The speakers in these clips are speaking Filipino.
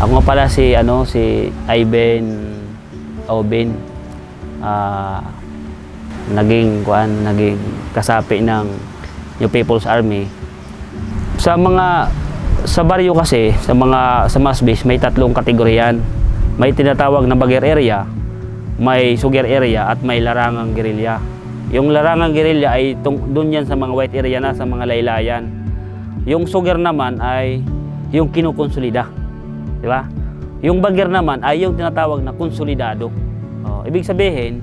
Ako nga pala si ano si Ivan Aubin. Ah naging kuan, naging kasapi ng New People's Army. Sa mga sa baryo kasi, sa mga sa Masbis may tatlong kategorya yan. May tinatawag na bagger area, may sugar area at may larangang gerilya. Yung larangang gerilya ay dun yan sa mga white area na sa mga laylayan. Yung sugar naman ay yung kinukonsolida. Di ba? Yung bagger naman ay yung tinatawag na konsolidado. Oh, ibig sabihin,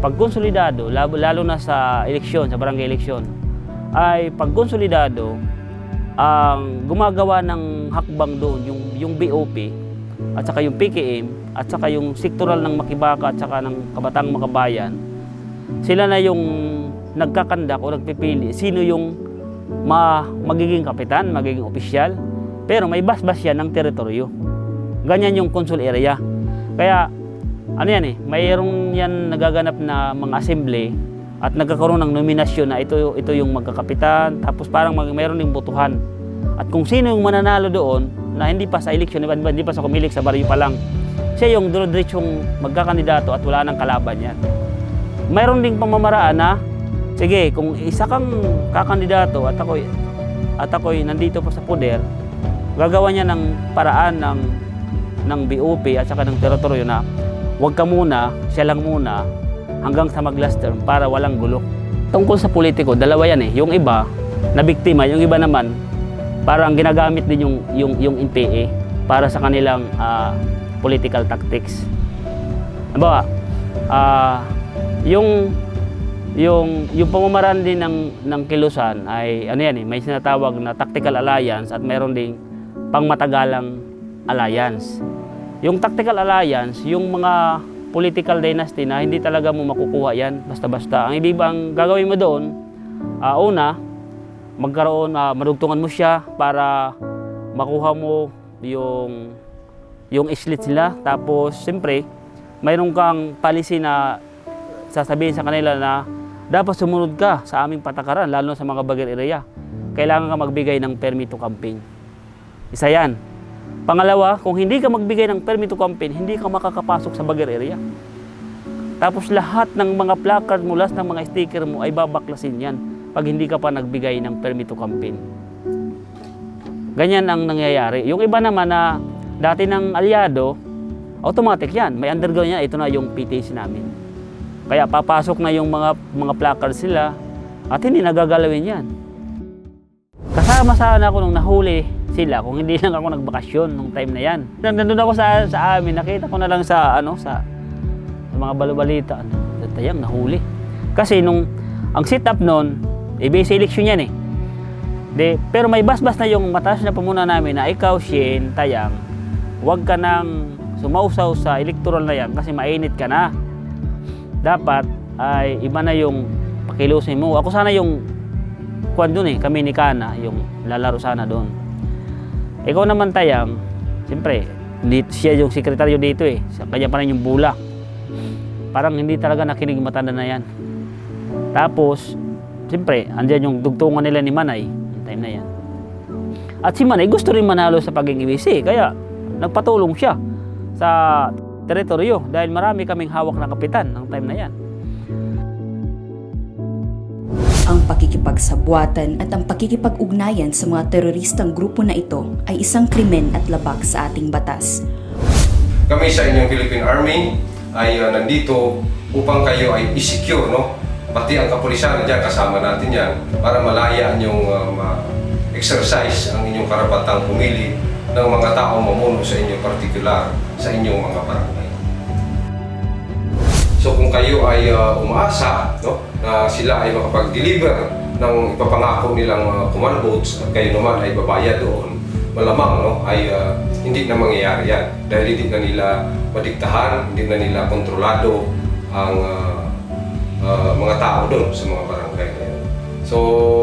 pag konsolidado, lalo, lalo na sa eleksyon, sa barangay eleksyon, ay pag konsolidado, ang gumagawa ng hakbang doon, yung, yung BOP, at saka yung PKM, at saka yung sektoral ng Makibaka at saka ng Kabatang Makabayan, sila na yung nagkakandak o nagpipili sino yung ma magiging kapitan, magiging opisyal, pero may basbas yan ng teritoryo. Ganyan yung consul area. Kaya, ano yan eh, mayroong yan nagaganap na mga assembly at nagkakaroon ng nominasyon na ito, ito yung magkakapitan, tapos parang mag, mayroon ding botohan. At kung sino yung mananalo doon, na hindi pa sa ba- hindi pa sa kumilik, sa baryo pa lang, siya yung diretsyong magkakandidato at wala nang kalaban yan. Mayroon ding pamamaraan na, sige, kung isa kang kakandidato at ako'y, at ako'y nandito pa sa poder, gagawa niya ng paraan ng, ng BOP at saka ng teritoryo na huwag ka muna, siya lang muna, hanggang sa mag-last term para walang gulo. Tungkol sa politiko, dalawa yan eh. Yung iba, na biktima, yung iba naman, parang ginagamit din yung, yung, yung NPA para sa kanilang ah, political tactics. Halimbawa, ah, yung yung yung pamamaraan din ng ng kilusan ay ano yan eh, may sinatawag na tactical alliance at mayroon ding pangmatagalang alliance. Yung tactical alliance, yung mga political dynasty na hindi talaga mo makukuha yan basta-basta. Ang ibig ang gagawin mo doon, ah, una, magkaroon, ah, madugtungan mo siya para makuha mo yung yung islit sila. Tapos, siyempre, mayroon kang policy na sasabihin sa kanila na dapat sumunod ka sa aming patakaran, lalo sa mga bagay area. Kailangan ka magbigay ng permit to campaign. Isa yan. Pangalawa, kung hindi ka magbigay ng permit to campaign, hindi ka makakapasok sa bagay area. Tapos lahat ng mga placard mo, lahat ng mga sticker mo ay babaklasin yan pag hindi ka pa nagbigay ng permit to campaign. Ganyan ang nangyayari. Yung iba naman na dati ng alyado, automatic yan. May underground yan. Ito na yung PTC namin. Kaya papasok na yung mga mga placards sila at hindi nagagalawin yan. Kasama sana ako nung nahuli sila kung hindi lang ako nagbakasyon nung time na yan. Nandun ako sa, sa amin, nakita ko na lang sa ano sa, sa mga balobalita, ano, tayang nahuli. Kasi nung ang sit-up noon, ibig sa eleksyon yan eh. De, pero may basbas na yung mataas na pamuna namin na ikaw, Shin, Tayang, huwag ka nang sumausaw sa electoral na yan kasi mainit ka na. Dapat ay iba na yung pakilusin mo. Ako sana yung kwan doon eh, kami ni Kana, yung lalaro sana doon. Ikaw naman Tayang, siyempre, hindi siya yung sekretaryo dito eh. Kanya pa rin yung bula. Parang hindi talaga nakinig matanda na yan. Tapos, siyempre, andyan yung dugtungan nila ni Manay, yung time na yan. At si Manay gusto rin manalo sa pagiging IBC, kaya nagpatulong siya sa teritoryo dahil marami kaming hawak na kapitan ng time na yan. Ang at ang pakikipag-ugnayan sa mga teroristang grupo na ito ay isang krimen at labag sa ating batas. Kami sa inyong Philippine Army ay uh, nandito upang kayo ay i-secure, no? Pati ang kapulisan, dyan kasama natin yan, para malaya yung uh, ma-exercise ang inyong karapatang pumili ng mga taong mamuno sa inyong particular sa inyong mga barangay. So kung kayo ay uh, umaasa no, na sila ay makapag-deliver ng ipapangako nilang uh, command boats at kayo naman ay babayad doon, malamang no, ay uh, hindi na mangyayari yan dahil hindi na nila madiktahan, hindi na nila kontrolado ang uh, uh, mga tao doon sa mga barangay na yun. So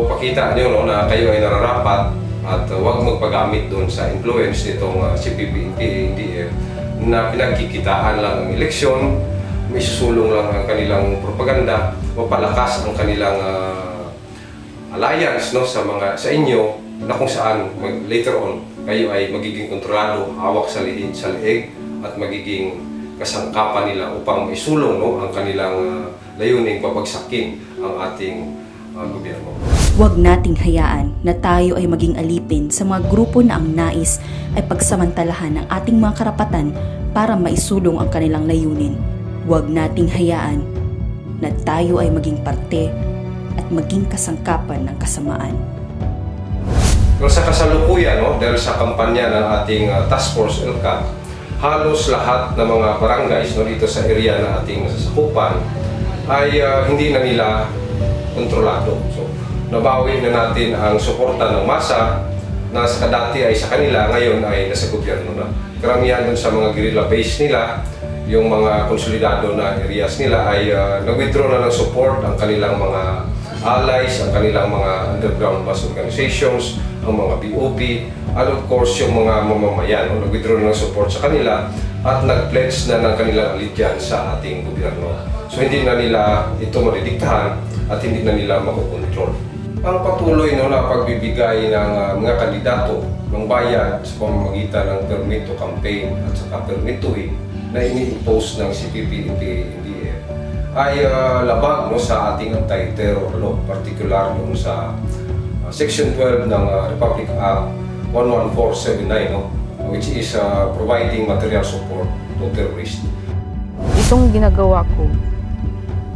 pakita nyo no, na kayo ay nararapat at uh, huwag magpagamit doon sa influence nitong uh, CPP, NPA, NDF na pinagkikitaan lang ang eleksyon, may susulong lang ang kanilang propaganda, mapalakas ang kanilang ah, alliance no sa mga sa inyo na kung saan mag, later on kayo ay magiging kontrolado, hawak sa liit, sa leeg, at magiging kasangkapan nila upang isulong no, ang kanilang ah, layuning babagsakin ang ating ah, gobyerno. Huwag nating hayaan na tayo ay maging alipin sa mga grupo na ang nais ay pagsamantalahan ng ating mga karapatan para maisulong ang kanilang layunin. Huwag nating hayaan na tayo ay maging parte at maging kasangkapan ng kasamaan. Pero sa kasalukuyan, no, dahil sa kampanya ng ating ah, Task Force LCAT, halos lahat ng mga barangays no, dito sa area na ating nasasakupan ay ah, hindi na nila kontrolado. So, nabawi na natin ang suporta ng masa na sa dati ay sa kanila, ngayon ay nasa gobyerno na. Karamihan dun sa mga guerrilla base nila, yung mga konsolidado na areas nila ay ah, nag-withdraw na ng support ang kanilang mga allies, ang kanilang mga underground mass organizations, ang mga BOP, and of course yung mga mamamayan, no, nag-withdraw na ng support sa kanila at nag-pledge na ng kanilang allegiance sa ating gobyerno. So hindi na nila ito madidiktahan at hindi na nila makokontrol. Ang patuloy no, na pagbibigay ng ah, mga kandidato ng bayan sa pamamagitan ng permit to campaign at saka permit to win na ini-impose ng CPP NDF ay ah, labag no, sa ating anti-terror law, particular yung sa ah, Section 12 ng ah, Republic Act 11479, no, which is ah, providing material support to terrorists. Itong ginagawa ko,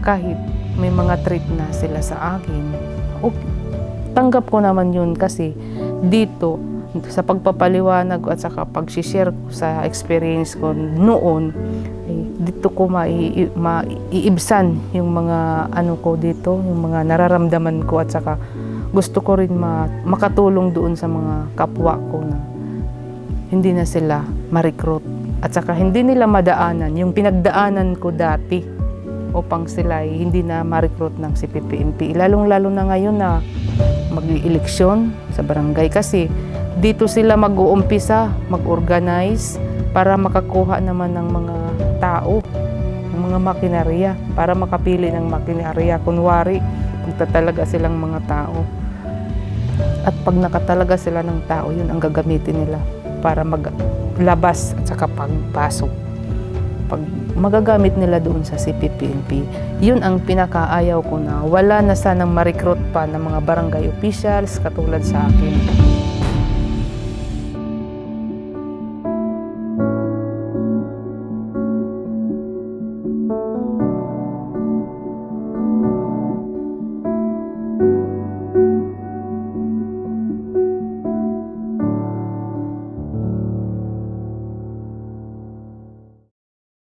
kahit may mga treat na sila sa akin, okay, tanggap ko naman yun kasi dito, sa pagpapaliwanag at saka pag-share ko sa experience ko noon, eh, dito ko mai, maiibsan yung mga ano ko dito, yung mga nararamdaman ko at saka gusto ko rin ma, makatulong doon sa mga kapwa ko na hindi na sila ma-recruit at saka hindi nila madaanan yung pinagdaanan ko dati upang sila ay hindi na ma-recruit ng CPPNP. Lalong-lalo na ngayon na mag-eleksyon sa barangay kasi dito sila mag-uumpisa, mag-organize para makakuha naman ng mga tao, ng mga makinarya, para makapili ng makinarya. Kunwari, magtatalaga silang mga tao. At pag nakatalaga sila ng tao, yun ang gagamitin nila para maglabas at saka pagpasok. Pag magagamit nila doon sa CPPNP, yun ang pinakaayaw ko na wala na sanang ma-recruit pa ng mga barangay officials katulad sa akin.